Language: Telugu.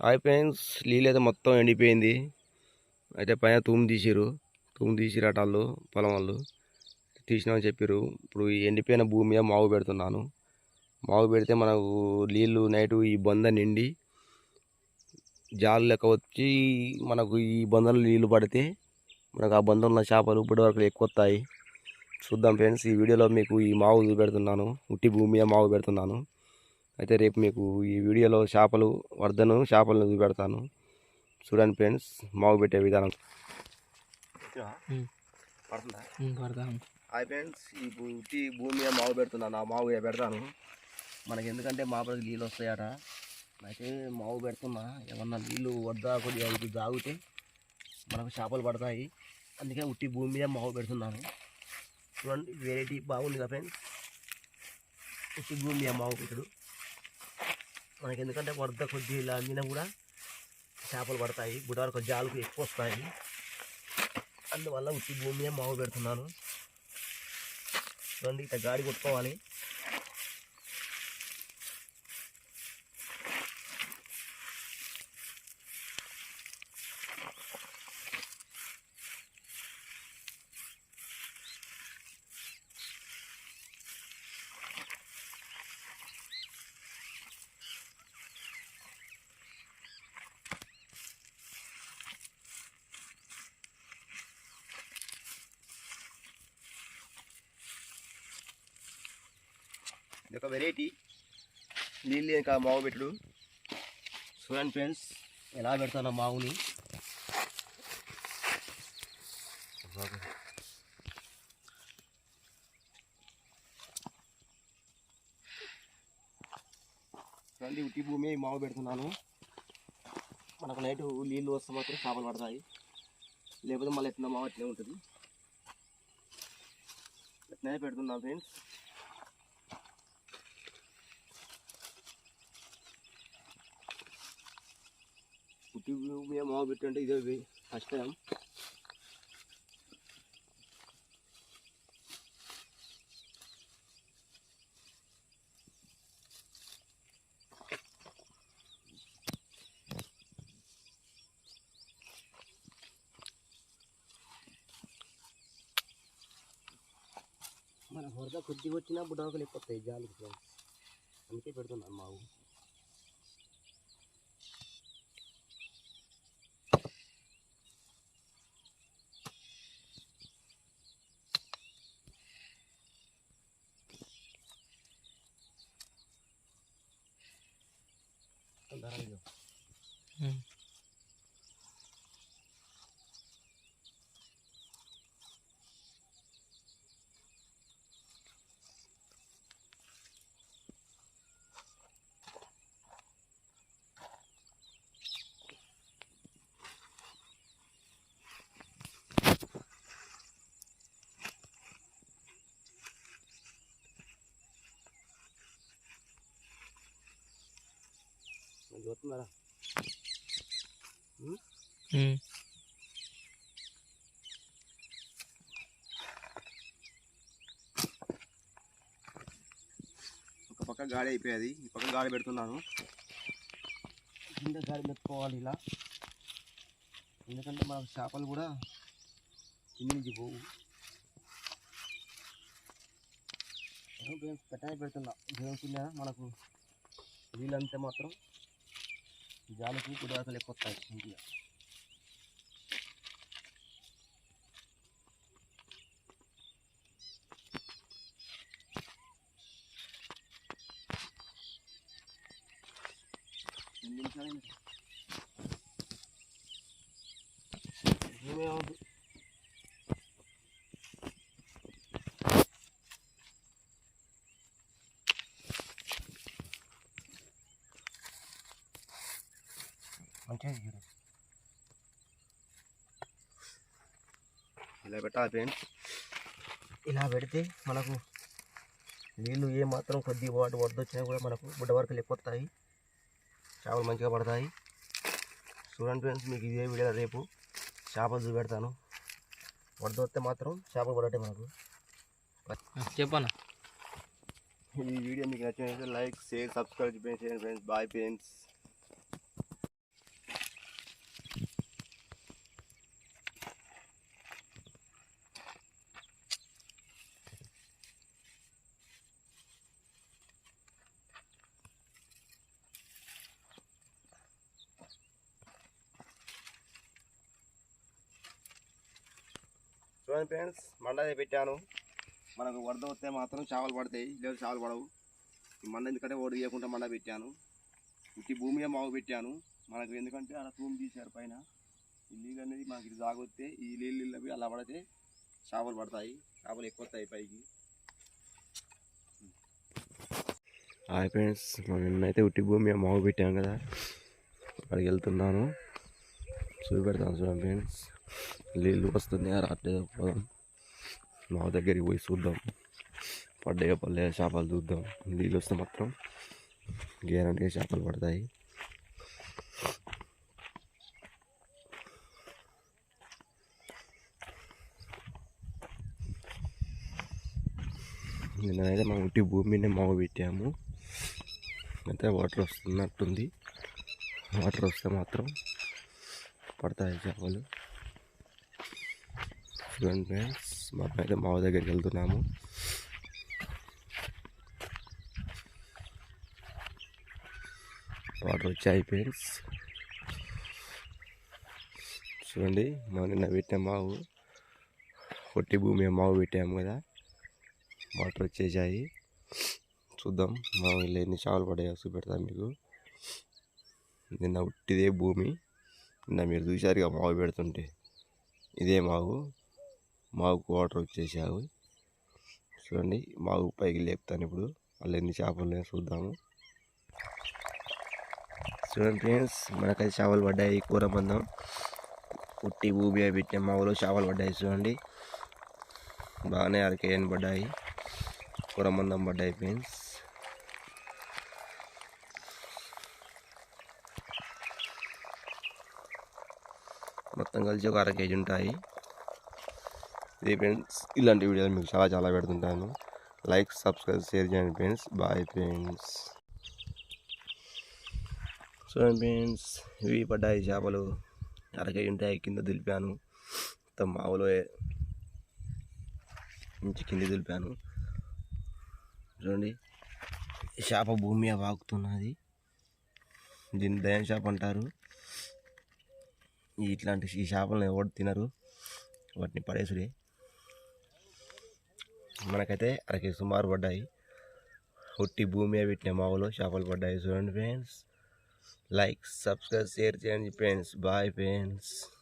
హాయ్ ఫ్రెండ్స్ నీళ్ళు అయితే మొత్తం ఎండిపోయింది. అయితే పైన తూము తీసిరు తూము తీసిరట వాళ్ళు పొలం వాళ్ళు. తీసినామని చెప్పారు ఇప్పుడు ఈ ఎండిపోయిన భూమి మీద మావు పెడుతున్నాను. మావు పెడితే మనకు నీళ్ళు నైట్ ఈ బొంద నిండి జాలు లెక్క వచ్చి మనకు ఈ బొందలో నీళ్ళు పడితే మనకు ఆ బొంద ఉన్న చేపలు ఇప్పటి వరకు ఎక్కువ వస్తాయి చూద్దాం ఫ్రెండ్స్ ఈ వీడియోలో మీకు ఈ మావు పెడుతున్నాను ఉట్టి భూమి మీద మావు పెడుతున్నాను. అయితే రేపు మీకు ఈ వీడియోలో చేపలు వర్ధను చేపలను చూపెడతాను. చూడండి ఫ్రెండ్స్ మావు పెట్టే విధానం. హాయ్ ఫ్రెండ్స్ ఈ ఉట్టి భూమి మావు పెడుతున్నాను ఆ మావు పెడతాను. మనకి ఎందుకంటే మాపడికి నీళ్ళు వస్తాయట. అయితే మావు పెడుతున్నా. ఏమన్నా నీళ్ళు వద్దా కొద్దిగా ఇది తాగితే మనకు చేపలు పడతాయి. అందుకే ఉట్టి భూమి మీద మావు పెడుతున్నాను. చూడండి వెరైటీ బాగుంది కదా ఫ్రెండ్స్. ఉట్టి భూమి మీద మావు పెట్టుడు. మనకి ఎందుకంటే వరద కొద్ది ఇలా అందినా కూడా చేపలు పడతాయి బుడవరకు జాలకు ఎక్కువ వస్తాయి. అందువల్ల ఉట్టి భూమి మీద మావు పెడుతున్నాను. చూడండి ఇట్లా గాడి కొట్టుకోవాలి. ఒక వెరైటీ నీళ్ళు ఇంకా మావు పెట్టుడు. చూడండి ఫ్రెండ్స్ ఎలా పెడతాను మావుని. చూడండి ఉట్టి భూమి మావు పెడుతున్నాను. మనకు నైట్ నీళ్ళు వస్తే మాత్రం చేపలు పడతాయి. లేకపోతే మళ్ళీ ఎట్లా మావు అట్లే ఉంటుంది. ఎట్లనే పెడుతున్నాను ఫ్రెండ్స్. పుట్టి మేము మావ పెట్టంటే ఇదే ఫస్ట్ టైం మన వరద కొద్దిగా వచ్చినా బుడాకులు ఎక్కువ వస్తాయి జాలికి ఫ్రెండ్స్ అందుకే పెడుతున్నాను మావు చూస్తున్నారా ఒక పక్క గాడి అయిపోయేది ఈ పక్క గాడి పెడుతున్నాను. కింద గాడి మెత్తుకోవాలి ఇలా. ఎందుకంటే మనకు చేపలు కూడా కింద నుంచి పోవు పెట్టాయి పెడుతున్నా. దేవుకున్నా మనకు. వీలంతే మాత్రం. జాలికి కుడాకలు ఎక్కువ వస్తాయి ఇంటిగా ఎన్ని ఇలా పెట్టాలి ఫ్రెండ్స్. ఇలా పెడితే మనకు నీళ్ళు ఏ మాత్రం కొద్ది వాటి వద్దొచ్చినా కూడా మనకు బుడ్డ వరకు వస్తాయి. చేపలు మంచిగా పడతాయి. చూడండి ఫ్రెండ్స్ మీకు ఇదే వీడియో రేపు చేపలు చూపెడతాను. వద్ద వస్తే మాత్రం చేపలు పడటే మనకు. చెప్పనా? ఈ వీడియో మీకు నచ్చినట్లయితే లైక్ షేర్ సబ్స్క్రైబ్ చేయండి ఫ్రెండ్స్. Bye friends. చూడండి ఫ్రెండ్స్ మండ పెట్టాను. మనకు వరద వస్తే మాత్రం చేపలు పడతాయి లేదు చేపలు పడవు. ఈ మండ ఎందుకంటే ఓడి చేయకుండా మండ పెట్టాను. ఇంటి భూమి మాగు మావు పెట్టాను. మనకు ఎందుకంటే అలా తూము తీశారు పైన. ఈ నీళ్ళు అనేది మనకి ఇది తాగొస్తే ఈ నీళ్ళు నీళ్ళు అలా పడితే చేపలు పడతాయి చేపలు ఎక్కువ వస్తాయి పైకి. హాయ్ ఫ్రెండ్స్ నిన్నైతే ఉట్టి భూమి మాగు మావు పెట్టాం కదా. అక్కడికి వెళ్తున్నాను. చూపెడతాను చూడండి ఫ్రెండ్స్ నీళ్ళు వస్తున్నాయా రావట్లేదు పోదాం మా దగ్గరికి పోయి చూద్దాం పడ్డాయో పల్లె చేపలు చూద్దాం నీళ్ళు వస్తే మాత్రం గ్యారంటీగా చేపలు పడతాయి నిన్నైతే మా ఉట్టి భూమిని మావ పెట్టాము. అయితే వాటర్ వస్తున్నట్టుంది. వాటర్ వస్తే మాత్రం పడతాయి చేపలు. చూడండి ఫ్రెండ్స్ మనం అయితే మావ దగ్గరికి వెళ్తున్నాము. వాటర్ వచ్చాయి ఫ్రెండ్స్. చూడండి మనం నిన్న పెట్టిన మావు. పొట్టి భూమి మావు పెట్టాము కదా. వాటర్ వచ్చేసాయి. చూద్దాం మా వీళ్ళు ఎన్ని చేపలు పడాయో చూపెడతాం మీకు. నిన్న ఉట్టిదే భూమి. నిన్న మీరు చూశారుగా మావు పెడుతుంటే. ఇదే మావు మావుకు వాటర్ వచ్చేసావు. చూడండి మావు పైకి లేపుతాను ఇప్పుడు. వాళ్ళు ఎన్ని చేపలు నేను చూద్దాము. చూడండి ఫ్రెండ్స్ మనకైతే చేపలు పడ్డాయి. కూర మందం పుట్టి భూమి పెట్టిన. మావులో చేపలు పడ్డాయి చూడండి. బాగానే అరకేయని పడ్డాయి. కూర మందం పడ్డాయి ఫ్రెండ్స్ మొత్తం కలిసి ఒక అర కేజీ ఉంటాయి. ఇది ఫ్రెండ్స్ ఇలాంటి వీడియోలు మీకు చాలా చాలా పెడుతుంటాను. లైక్ సబ్స్క్రైబ్ షేర్ చేయండి friends. Bye friends. So friends ఇవి పడ్డాయి చేపలు. అర కేజీ ఉంటాయి కింద దులిపాను. మొత్తం మావులో నుంచి కింద దులిపాను. చూడండి చేప భూమి మీద వాగుతున్నది దీన్ని దయం చేప అంటారు. ఇట్లాంటి ఈ చేపలను ఎవరు తినరు. వాటిని పడేసుడే. మనకైతే అరకే సుమారు పడ్డాయి. ఒట్టి భూమి పెట్టిన మావులో చేపలు పడ్డాయి. చూడండి ఫ్రెండ్స్. లైక్ సబ్స్క్రైబ్ షేర్ చేయండి ఫ్రెండ్స్. Bye friends.